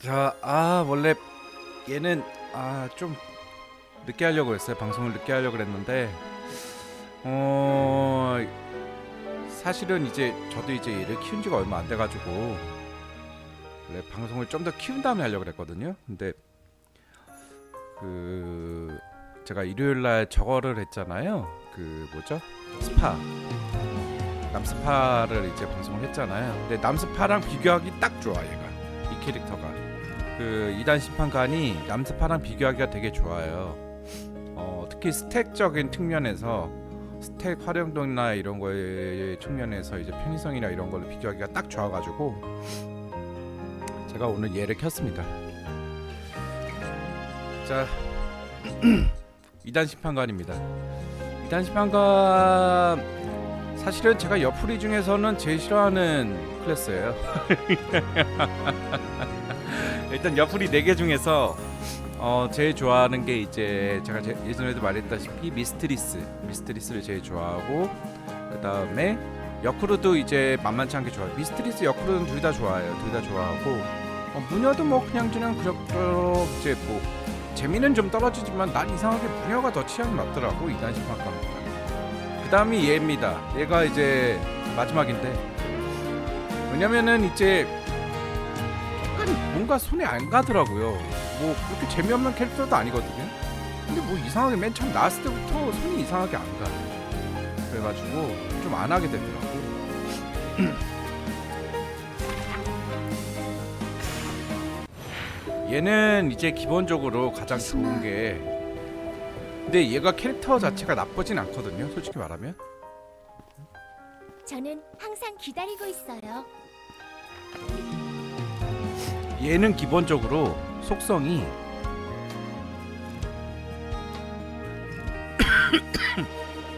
자, 아 원래 얘는 아 좀 늦게 하려고 했어요. 방송을 늦게 하려고 했는데 어 사실은 이제 저도 이제 얘를 키운 지가 얼마 안 돼가지고 원래 방송을 좀 더 키운 다음에 하려고 그랬거든요. 근데 그 제가 일요일 날 저거를 했잖아요. 그 뭐죠? 스파 남스파를 이제 방송을 했잖아요. 근데 남스파랑 비교하기 딱 좋아 얘가 이 캐릭터가 그 이단 심판관이 남스파랑 비교하기가 되게 좋아요. 어, 특히 스택적인 측면에서 스택 활용도나 이런 거의 측면에서 이제 편의성이나 이런 걸로 비교하기가 딱 좋아가지고 제가 오늘 얘를 켰습니다. 자, 이단 심판관입니다. 이단 심판관 사실은 제가 옆프리 중에서는 제일 싫어하는 클래스예요. 일단 옆프리 4개 중에서 어, 제일 좋아하는 게 이제 제가 제, 예전에도 말했다시피 미스트리스 미스트리스를 제일 좋아하고 그 다음에 여크루도 이제 만만치 않게 좋아요. 미스트리스 여크루는 둘 다 좋아해요. 둘 다 좋아하고 어, 무녀도 뭐 그냥 그냥 그럭저럭 이제 뭐 재미는 좀 떨어지지만 난 이상하게 무녀가 더 취향이 맞더라고 이단 심판관보다 그 다음이 얘입니다. 얘가 이제 마지막인데. 왜냐면은 이제 뭔가 손에 안 가더라고요. 뭐 그렇게 재미없는 캐릭터도 아니거든요. 근데 뭐 이상하게 맨 처음 나왔을 때부터 손이 이상하게 안 가. 그래가지고 좀 안 하게 되더라고. 얘는 이제 기본적으로 가장 좋은 게 근데 얘가 캐릭터 자체가 나쁘진 않거든요. 솔직히 말하면. 저는 항상 기다리고 있어요. 얘는 기본적으로 속성이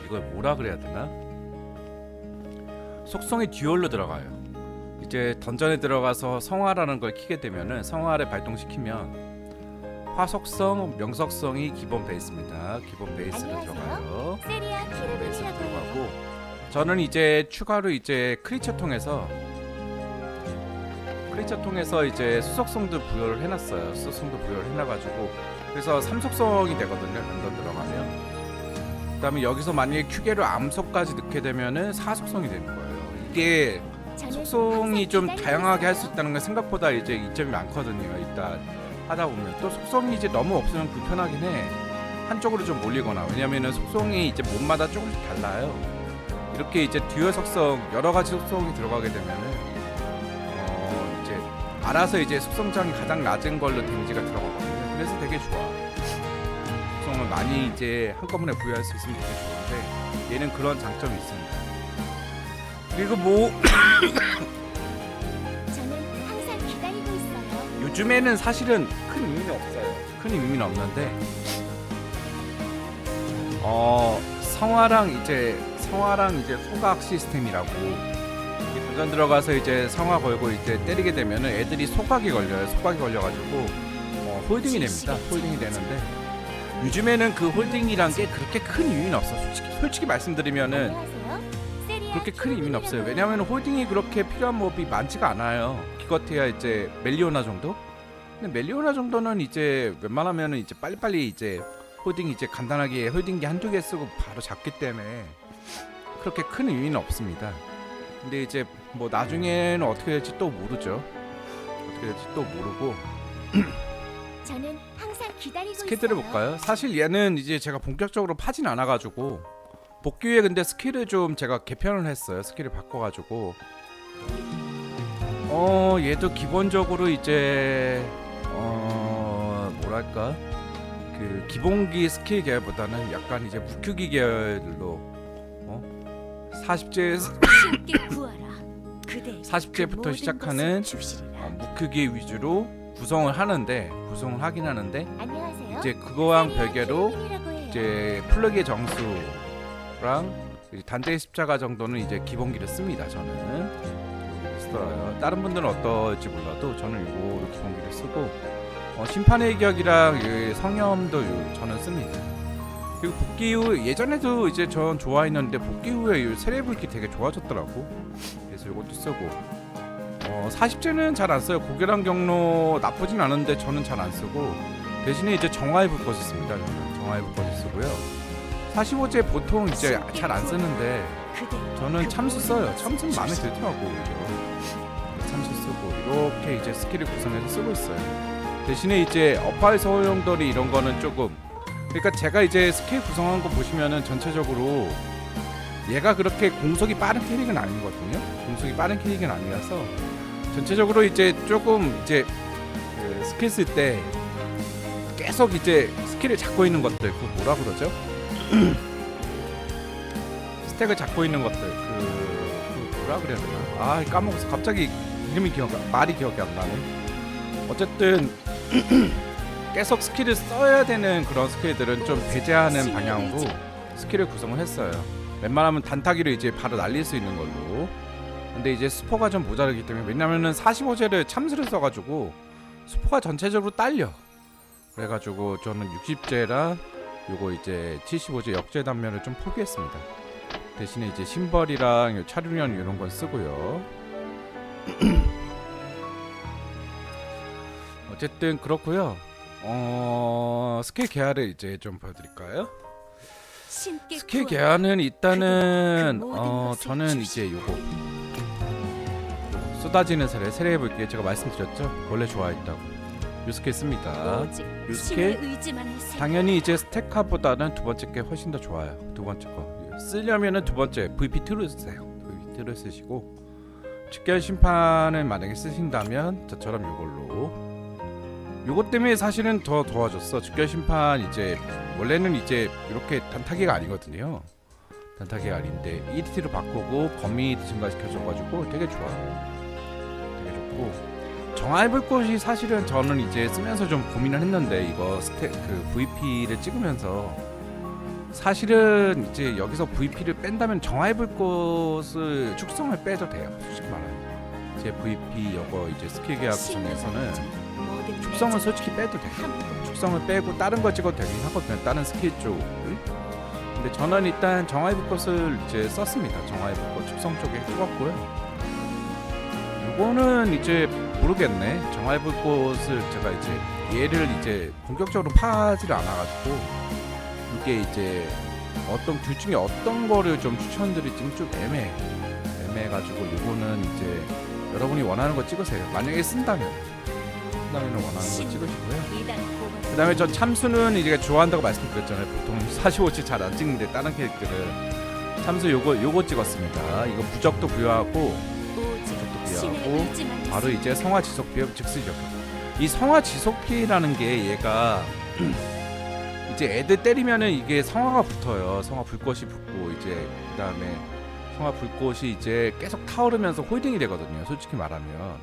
이걸 뭐라 그래야 되나? 속성이 듀얼로 들어가요. 이제 던전에 들어가서 성화라는 걸 키게 되면은 성화를 발동시키면 화속성, 명속성이 기본 베이스입니다. 기본 베이스로. 들어가요. 베이스로. 들어가고 저는 이제 추가로 이제 크리처 통해서 크리처 통해서 이제 수속성도 부여를 해놨어요. 수속성도 부여를 해놔가지고 그래서 삼속성이 되거든요. 던전 들어가면. 그다음에 여기서 만약에 큐게로 암속까지 넣게 되면은 사속성이 되는 거예요. 이게 속성이 좀 다양하게 할 수. 있다는 건 생각보다 이제 이점이 많거든요. 일단 하다 보면 또 속성이 이제 너무 없으면 불편하긴 해. 한쪽으로 좀 몰리거나 왜냐면은 속성이 이제 몸마다 조금씩 달라요. 이렇게 이제 듀얼 속성 여러 가지 속성이 들어가게 되면은 알아서 이제 속성장이 가장 낮은 걸로 데미지가 들어가거든요. 그래서 되게 좋아. 속성을 많이 이제 한꺼번에 부여할 수 있으면 되게 좋은데 얘는 그런 장점이 있습니다. 그리고 뭐 저는 항상 기다리고 있어요. 요즘에는 사실은 큰 의미는 없어요. 큰 의미는 없는데 어 성화랑 이제 성화랑 이제 소각 시스템이라고 전 들어가서 이제 성화 걸고 이제 때리게 되면은 애들이 소각이 걸려요. 소각이 걸려가지고 어, 홀딩이 됩니다. 홀딩이 되는데 요즘에는 그 홀딩이란 게 그렇게 큰 의미는 없어. 솔직히 솔직히 말씀드리면은 그렇게 큰 의미는 없어요. 왜냐하면 홀딩이 그렇게 필요한 몹이 많지가 않아요. 기껏해야 이제 멜리오나 정도? 근데 멜리오나 정도는 이제 웬만하면은 이제 빨리빨리 이제 홀딩 이제 간단하게 홀딩기 한두 개 쓰고 바로 잡기 때문에 그렇게 큰 의미는 없습니다. 근데 이제 뭐 나중에는 어떻게 될지 또 모르죠. 어떻게 될지 또 모르고 저는 항상 기다리고 스킬들을 있어요. 볼까요? 사실 얘는 이제 제가 본격적으로 파진 않아가지고 복귀 후에 근데 스킬을 좀 제가 개편을 했어요. 스킬을 바꿔가지고 어 얘도 기본적으로 이제 어 뭐랄까 그 기본기 스킬 계열보다는 약간 이제 무큐기 계열로 어 40제에서 함께 구하라. 그대 40제부터 시작하는 주시리라. 어, 무큐기 위주로 구성을 하는데 구성을 하긴 하는데. 이제 그거랑 별개로. 이제 플러기의 정수랑 단대의 십자가 정도는 이제 기본기를 씁니다. 저는 쓰더라고요. 다른 분들은 어떨지 몰라도 저는 이거로 기본기를 쓰고 어, 심판의 이 성염도 요- 저는 씁니다. 그리고 복귀 후 예전에도 이제 전 좋아했는데 복귀 후에 이 세레불기 되게 좋아졌더라고. 그래서 이것도 쓰고 어, 40제는 잘 안 써요. 고개랑 경로 나쁘진 않은데 저는 잘 안 쓰고 대신에 이제 정화의 불꽃을 씁니다. 저는 정화의 불꽃을 쓰고요. 45제 보통 이제 잘 안 쓰는데 저는 참수 써요. 참수는 마음에 들더라고. 참수 쓰고 이렇게 이제 스킬을 구성해서 쓰고 있어요. 대신에 이제 어파이 서용돌이 이런 거는 조금 그러니까 제가 이제 스킬 구성한 거 보시면은 전체적으로 얘가 그렇게 공속이 빠른 캐릭은 아니거든요. 공속이 빠른 캐릭은 아니라서 전체적으로 이제 조금 이제 그 스킬 쓸 때 계속 이제 스킬을 잡고 있는 것들 그 뭐라 그러죠? 스택을 잡고 있는 것들 그, 그 뭐라 그래야 되나? 아 까먹었어. 갑자기 이름이 기억 안- 말이 기억이 안 나네. 어쨌든 계속 스킬을 써야 되는 그런 스킬들은 좀 배제하는 방향으로 스킬을 구성을 했어요. 웬만하면 단타기를 이제 바로 날릴 수 있는 걸로. 근데 이제 스포가 좀 모자르기 때문에 왜냐면은 45제를 참수를 써가지고 스포가 전체적으로 딸려. 그래가지고 저는 60제랑 요거 이제 75제 역제 단면을 좀 포기했습니다. 대신에 이제 심벌이랑 요 차륜연 이런 건 쓰고요. 어쨌든 그렇고요. 어 스킬 계열을 이제 좀 보여드릴까요? 스킬. 계열은 일단은 그어 저는. 이제 요거 쏟아지는 세례 세례해 볼게요. 제가 말씀드렸죠. 원래 좋아했다고. 요 스킬 씁니다. 요 스킬. 당연히 이제 스테카보다는 두 번째 게 훨씬 더 좋아요. 두 번째 거 쓰려면은 두 번째 VP 트를 쓰세요. VP 트를 쓰시고 직결 심판을 만약에 쓰신다면 저처럼 이걸로 요것 때문에 사실은 더 도와줬어. 직결 심판 이제 원래는 이제 이렇게 단타기가 아니거든요. 단타기가 아닌데 EDT로 바꾸고 범위 증가시켜줘가지고 되게 좋아. 되게 좋고 정화의 불꽃이 사실은 저는 이제 쓰면서 좀 고민을 했는데 이거 스테 그 VP를 찍으면서 사실은 이제 여기서 VP를 뺀다면 정화의 불꽃을 축성을 빼도 돼요. 솔직히 말하면 제 VP 이거 이제 스킬 계약 구성에서는 축성은 솔직히 빼도 돼. 축성을 빼고 다른 거 찍어도 되긴 하거든요. 다른 스킬 쪽을. 근데 저는 일단 정화의 불꽃을 이제 썼습니다. 정화의 불꽃 축성 쪽에 찍었고요. 이거는 이제 모르겠네. 정화의 불꽃을 제가 이제 얘를 이제 본격적으로 파지를 않아가지고 이게 이제 어떤 둘 중에 어떤 거를 좀 추천드릴지는 좀 애매해. 애매해가지고 이거는 이제 여러분이 원하는 거 찍으세요. 만약에 쓴다면 쓴다면 원하는 거 찍으시고요. 그 다음에 전 참수는 이제 좋아한다고 말씀드렸잖아요. 보통 45치 잘 안 찍는데 다른 캐릭터는 참수 요거 요거 찍었습니다. 이거 부적도 부여하고 부여하고 바로 이제 성화 지속 피해 즉시 적. 이 성화 지속 피라는 게 얘가 이제 애들 때리면은 이게 성화가 붙어요. 성화 불꽃이 붙고 이제 그 다음에 성화 불꽃이 이제 계속 타오르면서 홀딩이 되거든요. 솔직히 말하면.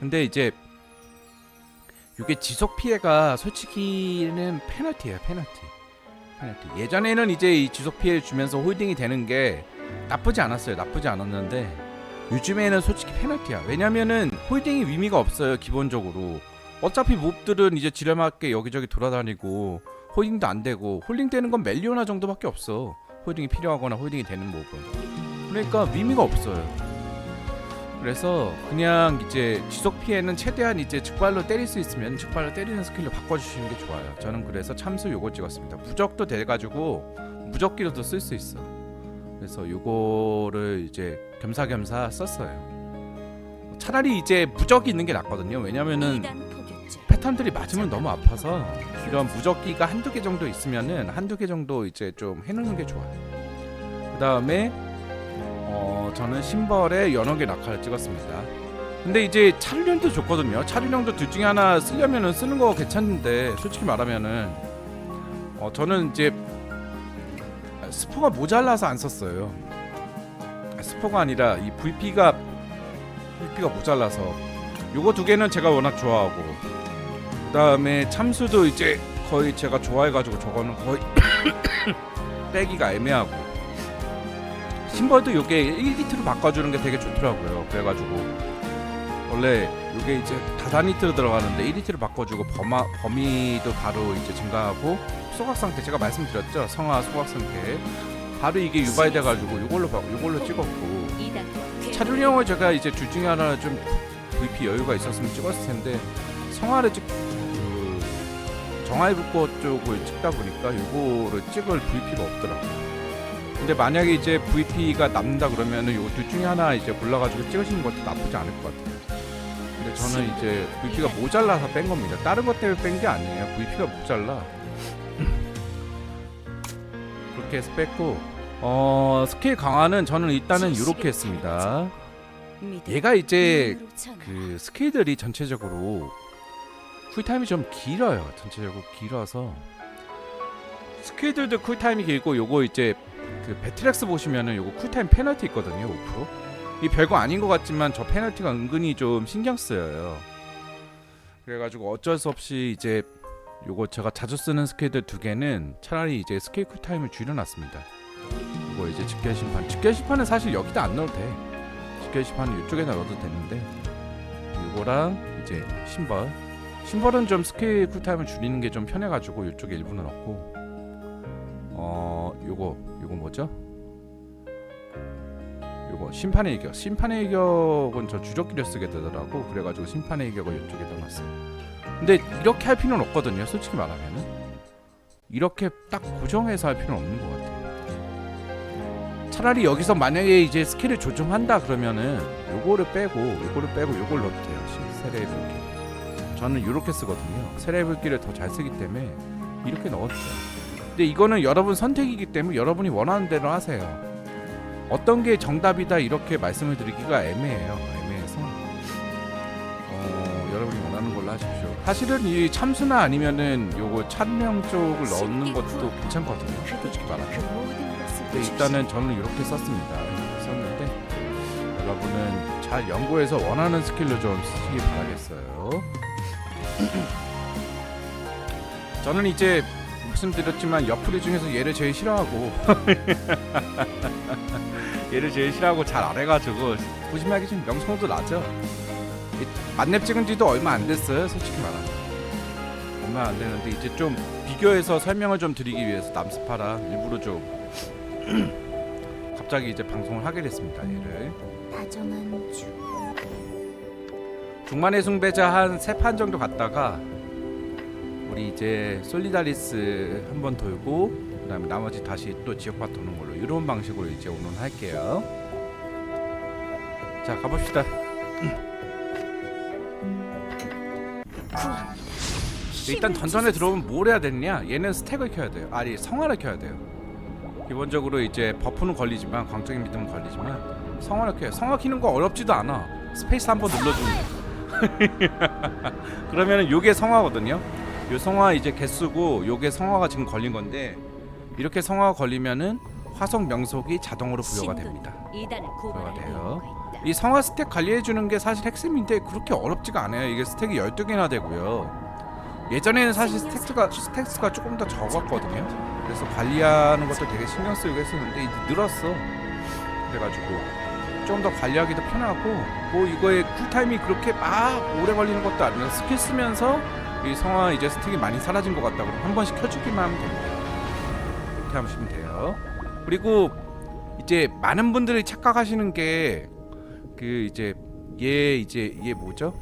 근데 이제 이게 지속 피해가 솔직히는 페널티예요. 페널티. 페널티. 예전에는 이제 이 지속 피해 주면서 홀딩이 되는 게 나쁘지 않았어요. 나쁘지 않았는데 요즘에는 솔직히 페널티야. 왜냐면은 홀딩이 의미가 없어요. 기본적으로. 어차피 몹들은 이제 지뢰맞게 여기저기 돌아다니고 홀딩도 안 되고 홀딩 되는 건 멜리오나 정도밖에 없어. 홀딩이 필요하거나 홀딩이 되는 몹은. 그러니까 의미가 없어요. 그래서 그냥 이제 지속 피해는 최대한 이제 즉발로 때릴 수 있으면 즉발로 때리는 스킬로 바꿔주시는 게 좋아요. 저는 그래서 참수 요거 찍었습니다. 무적도 돼가지고 무적기로도 쓸 수 있어. 그래서 요거를 이제 겸사겸사 썼어요. 차라리 이제 무적이 있는 게 낫거든요. 왜냐면은 패턴들이 맞으면 너무 아파서 이런 무적기가 한두 개 정도 있으면은 한두 개 정도 이제 좀 해놓는 게 좋아요. 그 다음에 어 저는 심벌에 연옥의 낙하를 찍었습니다. 근데 이제 차륜형도 좋거든요. 차륜형도 둘 중에 하나 쓰려면은 쓰는 거 괜찮은데 솔직히 말하면은 어 저는 이제 스포가 모자라서 안 썼어요. 스포가 아니라 이 VP가 VP가 모자라서 요거 두 개는 제가 워낙 좋아하고 그 다음에 참수도 이제 거의 제가 좋아해가지고 저거는 거의 빼기가 애매하고 심벌도 요게 1리트로 바꿔주는 게 되게 좋더라고요. 그래가지고. 원래 요게 이제 다다니트로 들어가는데 1리트로 바꿔주고 범아, 범위도 바로 이제 증가하고 소각 상태 제가 말씀드렸죠? 성화 소각 상태. 바로 이게 유발돼가지고 요걸로 바- 요걸로 찍었고. 차륜 형을 제가 이제 둘 중에 하나 좀 VP 여유가 있었으면 찍었을 텐데 성화를 찍 그, 정화의불꽃 쪽을 찍다 보니까 이거를 찍을 VP가 없더라고요. 근데 만약에 이제 VP가 남는다 그러면은 요거 둘 중에 하나 이제 골라가지고 찍으시는 것도 나쁘지 않을 것 같아요. 근데 저는 이제 VP가 모자라서 뺀 겁니다. 다른 것 때문에 뺀 게 아니에요. VP가 모자라. 그렇게 해서 뺐고 어 스킬 강화는 저는 일단은 이렇게 했습니다. 얘가 이제 그 스킬들이 전체적으로 쿨타임이 좀 길어요. 전체적으로 길어서 스킬들도 쿨타임이 길고 요거 이제 그 배틀엑스 보시면은 요거 쿨타임 페널티 있거든요. 5%. 이 별거 아닌 것 같지만 저 페널티가 은근히 좀 신경 쓰여요. 그래가지고 어쩔 수 없이 이제 요거 제가 자주 쓰는 스킬들 두 개는 차라리 이제 스킬 쿨타임을 줄여놨습니다. 이거 이제 직결 심판. 직결 심판은 사실 여기다 안 넣어도 돼. 직결 심판은 이쪽에다 넣어도 되는데 요거랑 이제 심벌. 심벌은 좀 스킬 쿨타임을 줄이는 게 좀 편해가지고 이쪽에 일부는 넣고 어 요거 요거 뭐죠? 요거 심판의 일격. 심판의 일격은 저 주력기를 쓰게 되더라고. 그래가지고 심판의 일격을 이쪽에 넣어놨어요. 근데 이렇게 할 필요는 없거든요. 솔직히 말하면은 이렇게 딱 고정해서 할 필요는 없는 것 같아요. 차라리 여기서 만약에 이제 스킬을 조정한다 그러면은 요거를 빼고 요거를 빼고 요걸 넣어도 돼요. 세레의 불길. 저는 이렇게 쓰거든요. 세레의 불길을 더 잘 쓰기 때문에 이렇게 넣어도 돼요. 근데 이거는 여러분 선택이기 때문에 여러분이 원하는 대로 하세요. 어떤 게 정답이다 이렇게 말씀을 드리기가 애매해요. 애매해서 어, 여러분이 원하는 걸로 하십시오. 사실은 이 참수나 아니면은 요거 찬명 쪽을 넣는 것도 괜찮거든요. 솔직히 말하면. 근데 일단은 저는 이렇게 썼습니다. 이렇게 썼는데 여러분은 잘 연구해서 원하는 스킬로 좀 쓰시기 바라겠어요. 저는 이제 말씀드렸지만 옆구리 중에서 얘를 제일 싫어하고 얘를 제일 싫어하고 잘 안 해가지고 보시면 좀 명성도 나죠. 이 만렙 찍은 지도 얼마 안 됐어요, 솔직히 말하면. 얼마 안 되는데 이제 좀 비교해서 설명을 좀 드리기 위해서 남스파랑 일부러 좀 갑자기 이제 방송을 하게 됐습니다. 얘를 다정한 주 중만의 숭배자 한 세 판 정도 갔다가 우리 이제 솔리다리스 한번 돌고 그다음에 나머지 다시 또 지역파 도는 걸로 이런 방식으로 이제 오늘 할게요. 자 가봅시다. 일단 던전에 들어오면 뭘 해야 되느냐? 얘는 스택을 켜야 돼요. 아니 성화를 켜야 돼요. 기본적으로 이제 버프는 걸리지만 광적인 믿음은 걸리지만 성화를 켜요. 성화 키는 거 어렵지도 않아. 스페이스 한번 눌러주면. 그러면은 요게 성화거든요. 요 성화 이제 개수고 요게 성화가 지금 걸린 건데 이렇게 성화가 걸리면은 화성 명속이 자동으로 부여가 됩니다. 부여가 돼요. 이 성화 스택 관리해 주는 게 사실 핵심인데 그렇게 어렵지가 않아요. 이게 스택이 12개나 되고요. 예전에는 사실 스택스가 스택스가 조금 더 적었거든요. 그래서 관리하는 것도 되게 신경 쓰이고 했었는데 이제 늘었어. 그래가지고 좀 더 관리하기도 편하고 뭐 이거에 쿨타임이 그렇게 막 오래 걸리는 것도 아니라 스킬 쓰면서 이 성화 이제 스택이 많이 사라진 것 같다 그러면 한 번씩 켜주기만 하면 됩니다. 이렇게 하시면 돼요. 그리고 이제 많은 분들이 착각하시는 게 그 이제 얘 이제 얘 뭐죠?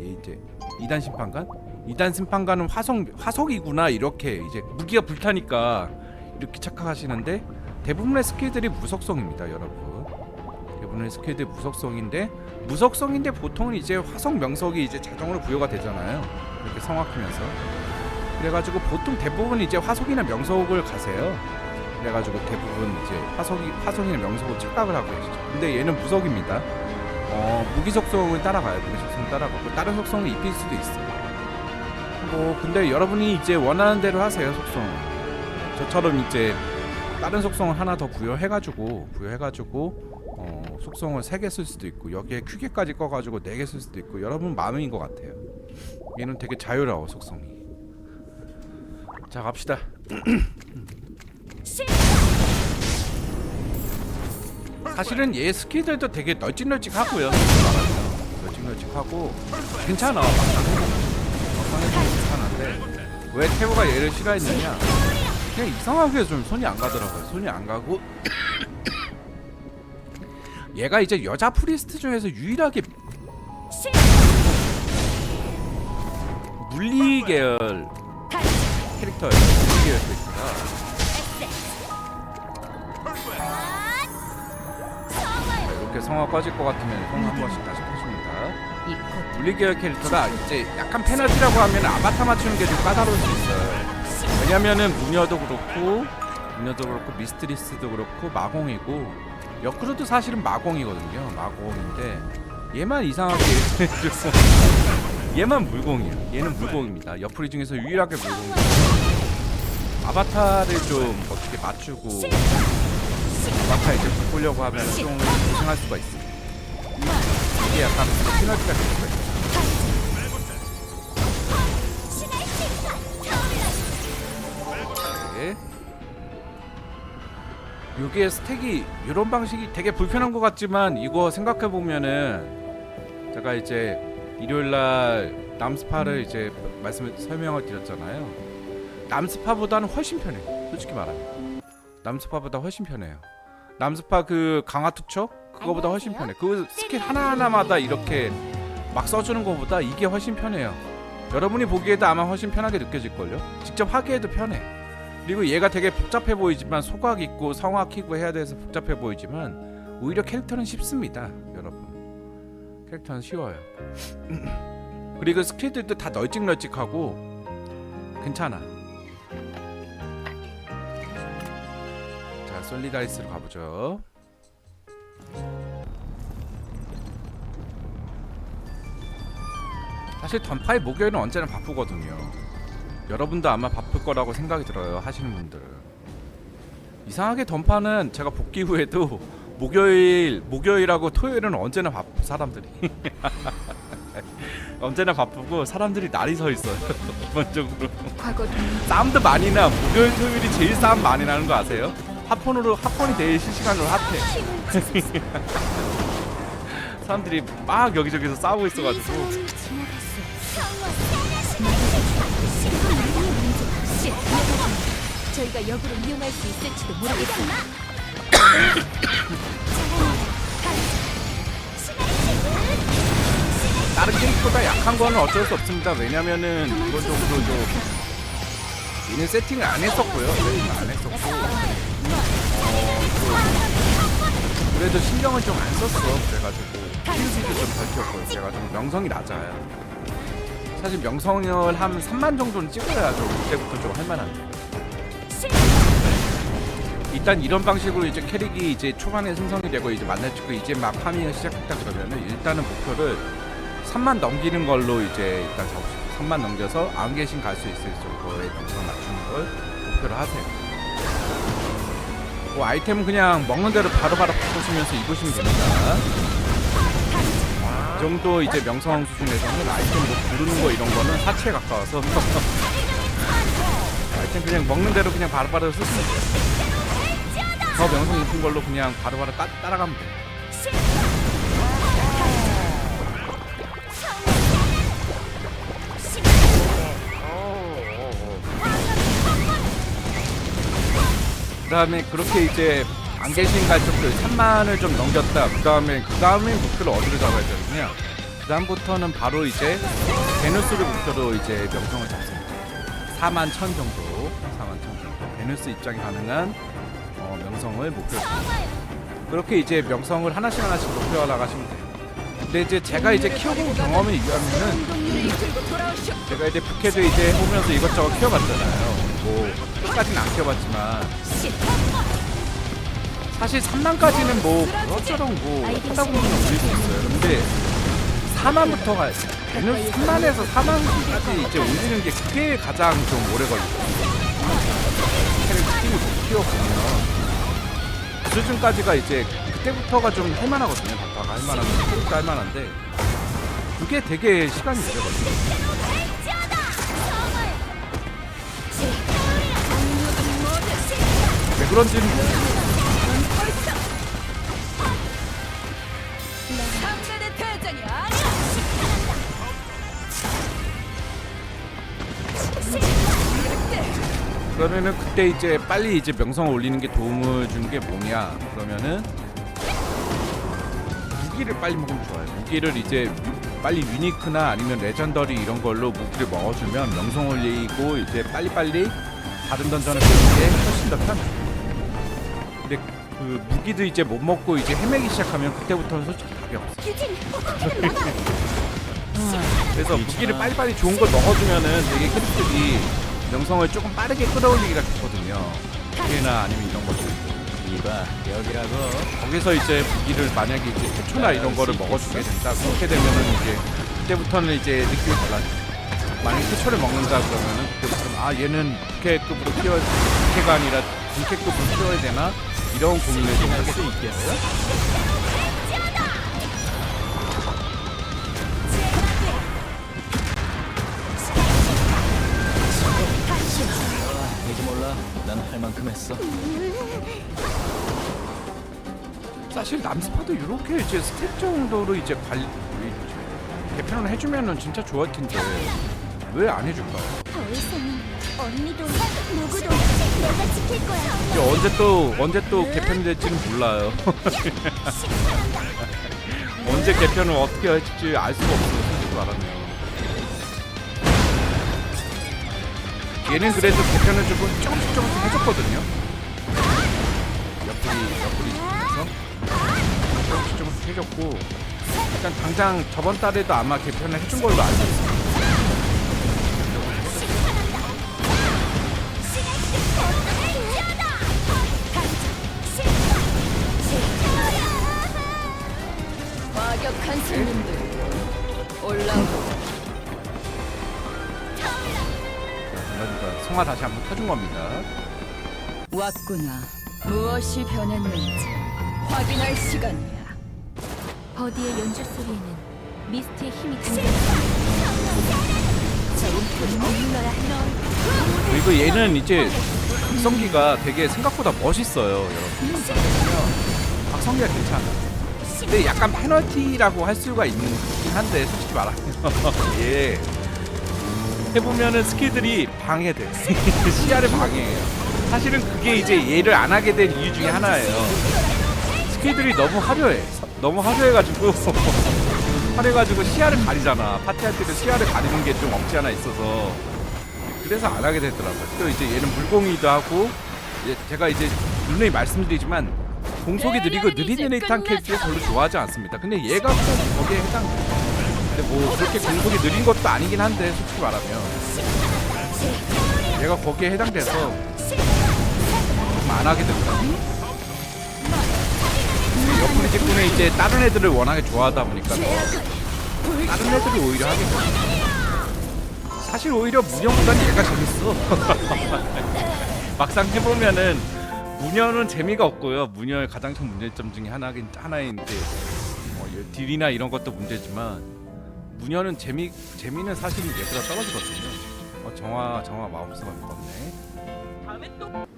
얘 이제 이단 심판관? 이단 심판관은 화성 화석이구나 이렇게 이제 무기가 불타니까 이렇게 착각하시는데 대부분의 스킬들이 무속성입니다, 여러분. 대부분의 스킬들이 무속성인데 무속성인데 보통은 이제 화성 명석이 이제 자동으로 부여가 되잖아요. 이렇게 성악하면서 그래가지고 보통 대부분 이제 화석이나 명석을 가세요. 그래가지고 대부분 이제 화석이 화석이나 명석을 착각을 하고 계시죠. 근데 얘는 무속입니다. 어 무기 속성을 따라가요. 무기 속성 따라가고 다른 속성을 입힐 수도 있어요. 뭐 근데 여러분이 이제 원하는 대로 하세요 속성. 저처럼 이제 다른 속성을 하나 더 부여해가지고 부여해가지고 어 속성을 세개쓸 수도 있고 여기에 큐게까지 꺼가지고 네개쓸 수도 있고 여러분 마음인 것 같아요. 얘는 되게 자유로워 속성이. 자 갑시다. 사실은 얘 스킬들도 되게 널찍널찍하고요. 널찍널찍하고 괜찮아. 막상 해보면 막상 해보면 괜찮은데 왜 태호가 얘를 싫어했느냐? 그냥 이상하게 좀 손이 안 가더라고요. 손이 안 가고 얘가 이제 여자 프리스트 중에서 유일하게 물리 계열 캐릭터예요. 물리 계열. 성화요 이렇게 성화 꺼질 것 같으면 성한 번씩 다시 켜줍니다. 물리 계열 캐릭터가 이제 약간 페널티라고 하면 아바타 맞추는 게 좀 까다로울 수 있어요. 왜냐면은 무녀도 그렇고 무녀도 그렇고 미스트리스도 그렇고 마공이고 역으로도 사실은 마공이거든요. 마공인데 얘만 이상하게 좀 얘만 물공이에요. 얘는 물공입니다. 옆구리 중에서 유일하게 물공이에요. 아바타를 좀 어떻게 맞추고 아바타 이제 바꾸려고 하면 좀 고생할 수가 있어요. 이게 약간. 신의 신간 타올라 네. 요게 스택이 이런 방식이 되게 불편한 것 같지만 이거 생각해 보면은 제가 이제 일요일 날 남스파를 이제 말씀 설명을 드렸잖아요. 남스파보다는 훨씬 편해. 솔직히 말하면 남스파보다 훨씬 편해요. 남스파 그 강화 투척 그거보다 훨씬 편해. 그 스킬 하나 하나마다 이렇게 막 써주는 것보다 이게 훨씬 편해요. 여러분이 보기에도 아마 훨씬 편하게 느껴질 걸요. 직접 하기에도 편해. 그리고 얘가 되게 복잡해 보이지만 소각 있고 성화 키고 해야 돼서 복잡해 보이지만 오히려 캐릭터는 쉽습니다. 캐릭터는 쉬워요. 그리고 스킬들도 다 널찍널찍하고 괜찮아. 자, 솔리다리스로 가보죠. 사실 던파의 목요일은 언제나 바쁘거든요. 여러분도 아마 바쁠 거라고 생각이 들어요 하시는 분들은 이상하게 던파는 제가 복귀 후에도 목요일 목요일하고 토요일은 언제나 바쁘 사람들이. 언제나 바쁘고 사람들이 날이 서 있어요 기본적으로. 과거 싸움도 많이 나. 목요일 토요일이 제일 싸움 많이 나는 거 아세요? 핫폰으로 핫폰이 제일 실시간으로 핫해. 사람들이 막 여기저기서 싸우고 있어가지고. 저희가 역으로 이용할 수 있을지도 모르겠으나 다른 캐릭터가 약한 거는 어쩔 수 없습니다. 왜냐면은 기본적으로 좀 얘는 세팅을 안 했었고요. 세팅을 안 했었고 어, 또 그래도 신경을 좀 안 썼어. 그래가지고 힐스도 좀덜 키웠고요. 제가 좀 명성이 낮아요. 사실 명성을 한 3만 정도는 찍어야죠. 그때부터 좀 할만한데. 일단 이런 방식으로 이제 캐릭이 이제 초반에 생성이 되고 이제 만나치고 이제 막 파밍을 시작했다 그러면은 일단은 목표를 3만 넘기는 걸로 이제 일단 잡으시고 3만 넘겨서 안개신 갈 수 있을 정도의 명성 맞추는 걸 목표로 하세요. 뭐 아이템은 그냥 먹는 대로 바로바로 바꾸시면서 입으시면 됩니다. 이 정도 이제 명성 수준에서는 아이템 뭐 부르는 거 이런 거는 사치에 가까워서 아이템 그냥 먹는 대로 그냥 바로바로 쓰시면 돼요. 더 명성 높은 걸로 그냥 바로바로 따, 따라가면 돼요. 그 다음에 그렇게 이제 안 계신 가족들 3만을 좀 넘겼다. 그 다음에 그 다음에 목표를 어디로 잡아야 되느냐? 그 다음부터는 바로 이제 베누스를 목표로 이제 명성을 잡습니다. 4만 천 정도, 4만 천 정도. 베누스 입장이 가능한 어, 명성을 잡습니다. 그렇게 이제 명성을 하나씩 하나씩 목표화 나가시면 돼요. 근데 이제 제가 이제 키워본 경험에 의하면은 제가 이제 부캐도 이제 오면서 이것저것 키워봤잖아요. 뭐 끝까지는 안 키워봤지만 사실 3만까지는 뭐 그것처럼 뭐 하다 보면 수 있어요. 근데 4만부터가 걔는 3만에서 4만까지 이제 올리는 게 그게 가장 좀 오래. 캐릭 스킬을 못 키워보면 그 수준까지가 이제 그때부터가 좀 할만하거든요. 바빠가 할만하고 캐릭도 할만한데 그게 되게 시간이 오래 걸려요. 왜 그런지는 그러면은 그때 이제 빨리 이제 명성을 올리는 게 도움을 주는 게 뭐냐 그러면은 무기를 빨리 먹으면 좋아요. 무기를 이제 유- 빨리 유니크나 아니면 레전더리 이런 걸로 무기를 먹어주면 명성 올리고 이제 빨리빨리 다른 던전을 보는 게 훨씬 더 편해요. 근데 그 무기도 이제 못 먹고 이제 헤매기 시작하면 그때부터는 솔직히 답이 없어. 규진, 호흡기는 막아. 그래서 무기를 빨리빨리 좋은 걸 먹어주면은 되게 캐릭터들이 명성을 조금 빠르게 끌어올리기가 좋거든요. 무기나 아니면 이런 것들. 이봐 여기라고 거기서 이제 무기를 만약에 이제 태초나 이런 거를 먹어주게 된다. 그렇게 되면은 이제 그때부터는 이제 느낌이 달라져. 만약에 태초를 먹는다 그러면은 그때부터는 아 얘는 국회급으로 키워 국회가 아니라 군캐급으로 키워야 되나 이런 고민을 좀 하게 수 돼. 있겠어? 이 난 할 만큼 했어 사실 남스파도 이렇게 이제 스텝 정도로 이제 관리 이- 개편을 해주면은 진짜 좋을 텐데 왜 안 해줄까요? 더 이상은 언니도 누구도 내가 지킬 거야. 언제 또 언제 또 개편될지는 몰라요. 언제 개편을 어떻게 할지 알 수가 없어 솔직히 말하면. 얘는 그래도 개편을 조금 조금씩 조금씩 해줬거든요. 옆구리 옆구리 중에서 조금씩 조금씩 해줬고 일단 당장 저번 달에도 아마 개편을 해준 걸로 알고 있어요. 과격한 손님들 올라오고 성화 다시 한번 터준 겁니다. 왔구나. 무엇이 변했는지 확인할 시간이야. 버디의 연주 소리에는 미스트의 힘이. 저 음표를 해. 그리고 얘는 이제 박성기가 되게 생각보다 멋있어요, 여러분. 박성기가 괜찮아. 근데 약간 페널티라고 할 수가 있는 긴 한데 솔직히 말하면 예 해보면은 스킬들이 방해돼 시야를 방해해요. 사실은 그게 이제 얘를 안 하게 된 이유 중에 하나예요. 스킬들이 너무 화려해. 서- 너무 화려해가지고 화려해가지고 시야를 가리잖아. 파티할 때도 시야를 가리는 게 좀 없지 않아 있어서 그래서 안 하게 되더라고요. 또 이제 얘는 물공이기도 하고 예, 제가 이제 분명히 말씀드리지만 공속이 느리고 느리는 듯한 캐릭터를 별로 좋아하지 않습니다. 근데 얘가 꼭 거기에 해당돼요. 근데 뭐 그렇게 공속이 느린 것도 아니긴 한데 솔직히 말하면 얘가 거기에 해당돼서 좀 안 하게 되더라고요. 옆구리 직군에 이제 다른 애들을 워낙에 좋아하다 보니까 더 다른 애들이 오히려 하게 돼요. 사실 오히려 문영보단 얘가 재밌어. 막상 해보면은 문현은 재미가 없고요. 문현의 가장 큰 문제점 중에 하나긴 하나인데 뭐이 딜이나 이런 것도 문제지만 문현은 재미 재미는 사실 얘보다 떨어지거든요. 어, 정화 정화 마법사가 먹었네.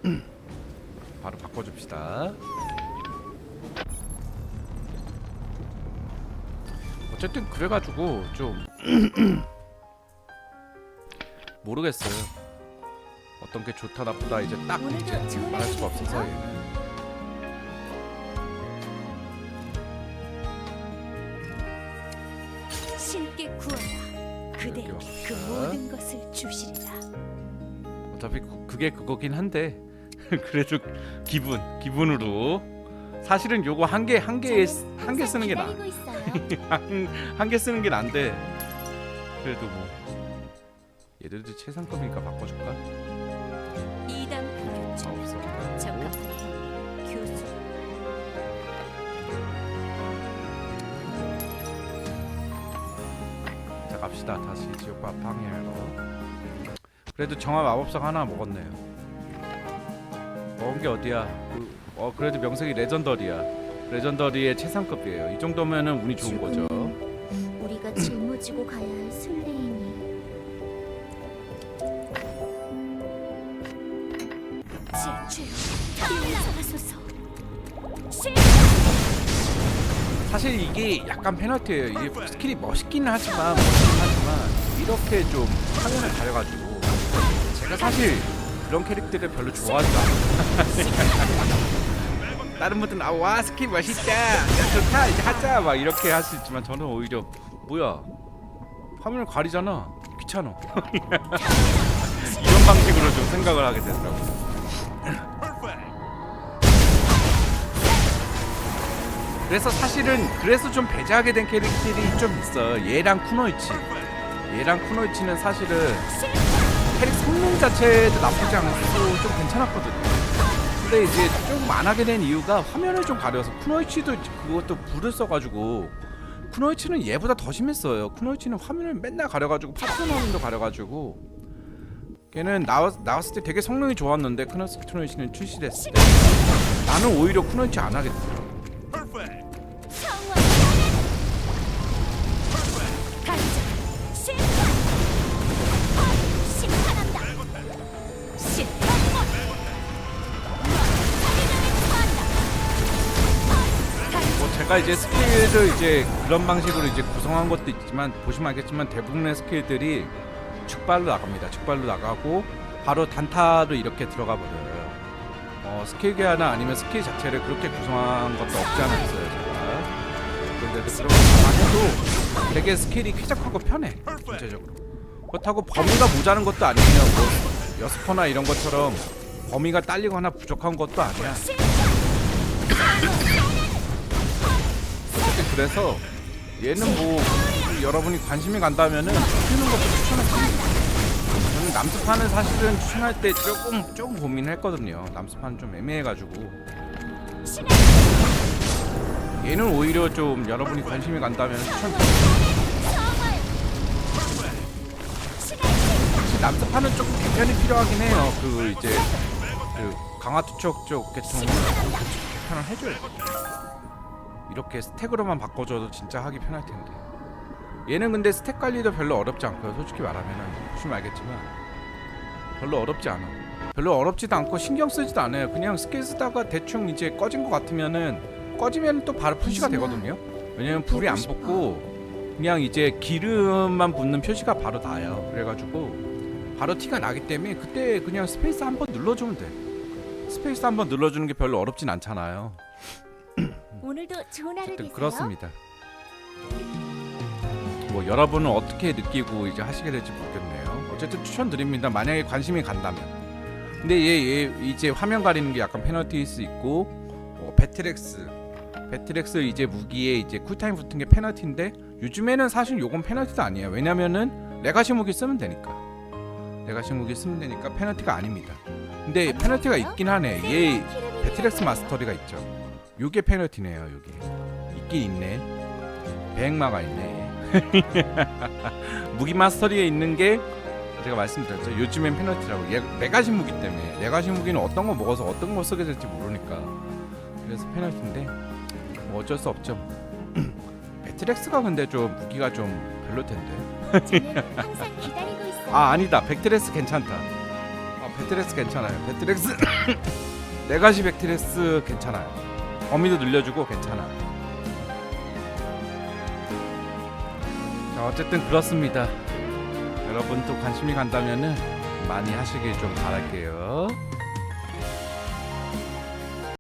바로 바꿔줍시다. 어쨌든 그래가지고 좀 모르겠어요. 어떤 게 좋다 나쁘다 이제 딱 이제 말할 수가 없어서 그대에게 그 모든 것을 주시리라. 어차피 그- 그게 그거긴 한데 그래도 기분 기분으로 사실은 요거 한 개 한 개에 한개 쓰는 게 나. 한 개 쓰는 게 난데 그래도 뭐 얘들도 최상급이니까 바꿔줄까? 이담 자 갑시다. 다시 지옥과 방해하러. 그래도 정화 마법사가 하나 먹었네요. 먹은 게 어디야? 그, 어 그래도 명색이 레전더리야. 레전더리의 최상급이에요. 이 정도면은 운이 좋은 거죠 사실 이게 약간 페널티예요. 이게 스킬이 멋있기는 하지만 멋있긴 하지만 이렇게 좀 상연을 가려가지고 제가 사실 그런 캐릭터를 별로 좋아하지 않아요. 다른 분들은 아와 스킬 멋있다. 야 좋다. 이제 하자. 막 이렇게 할 수 있지만 저는 오히려 뭐야? 화면을 가리잖아. 귀찮아. 이런 방식으로 좀 생각을 하게 되더라고 그래서 사실은 그래서 좀 배제하게 된 캐릭터들이 좀 있어 얘랑 쿠노이치. 얘랑 쿠노이치는 사실은 캐릭 성능 자체도 나쁘지 않고 좀 괜찮았거든요. 근데 이제 조금 안 하게 된 이유가 화면을 좀 가려서 쿠노이치도 그것도 불을 써가지고 쿠노이치는 얘보다 더 심했어요. 쿠노이치는 화면을 맨날 가려가지고 파트너링도 가려가지고 걔는 나왔, 나왔을 때 되게 성능이 좋았는데 쿠노이치는 출시됐을 때 나는 오히려 쿠노이치 안 하겠더 제가 이제 스킬을 이제 그런 방식으로 이제 구성한 것도 있지만 보시면 알겠지만 대부분의 스킬들이 축발로 나갑니다. 축발로 나가고 바로 단타로 이렇게 들어가 버려요. 어, 스킬 개화나 아니면 스킬 자체를 그렇게 구성한 것도 없지 않아 있어요. 제가. 그런데도 그런 거만 해도 되게 스킬이 쾌적하고 편해. 전체적으로. 그렇다고 범위가 모자란 것도 아니에요. 뭐 여스퍼나 이런 것처럼 범위가 딸리거나 부족한 것도 아니야. 그래서 얘는 뭐 여러분이 관심이 간다면은 키우는 것도 추천할게요. 저는 남스판은 사실은 추천할 때 조금 조금 고민을 했거든요. 남스판 좀 애매해가지고 얘는 오히려 좀 여러분이 관심이 간다면 추천드려요. 혹시 남스판은 조금 개편이 필요하긴 해요. 그 이제 그 강화 투척 쪽 계통을 개편을 해줘야 돼. 이렇게 스택으로만 바꿔줘도 진짜 하기 편할 텐데. 얘는 근데 스택 관리도 별로 어렵지 않고요. 솔직히 말하면은 보시면 알겠지만 별로 어렵지 않아. 별로 어렵지도 않고 신경 쓰지도 않아요. 그냥 스킬 쓰다가 대충 이제 꺼진 것 같으면은 꺼지면 또 바로 표시가 되거든요. 왜냐면 불이 안 붙고 그냥 이제 기름만 붙는 표시가 바로 나요. 그래가지고 바로 티가 나기 때문에 그때 그냥 스페이스 한번 눌러주면 돼. 스페이스 한번 눌러주는 게 별로 어렵진 않잖아요. 오늘도 좋은 하루 되세요 그렇습니다. 뭐 여러분은 어떻게 느끼고 이제 하시게 될지 모르겠네요. 어쨌든 추천드립니다. 만약에 관심이 간다면. 근데 얘, 얘 이제 화면 가리는 게 약간 페널티일 수 있고 어, 배틀엑스 배틀엑스 이제 무기에 이제 쿨타임 붙은 게 페널티인데 요즘에는 사실 요건 페널티도 아니에요. 왜냐면은 레가시 무기 쓰면 되니까. 레가시 무기 쓰면 되니까 페널티가 아닙니다. 근데 페널티가 있긴 하네. 얘 배틀엑스 마스터리가 있죠. 요게 페널티네요. 요게 있긴 있네. 배행마가 있네. 무기 마스터리에 있는 게 제가 말씀드렸죠. 요즘엔 페널티라고. 얘 메가신 무기 때문에 메가신 무기는 어떤 거 먹어서 어떤 걸 쓰게 될지 모르니까 그래서 페널티인데 뭐 어쩔 수 없죠. 배틀엑스가 근데 좀 무기가 좀 별로 텐데. 아 아니다. 백트레스 괜찮다. 아 배틀엑스 괜찮아요. 배틀엑스 네가시 백트레스 괜찮아요. 범위도 늘려주고 괜찮아. 자 어쨌든 그렇습니다. 여러분 또 관심이 간다면은 많이 하시길 좀 바랄게요.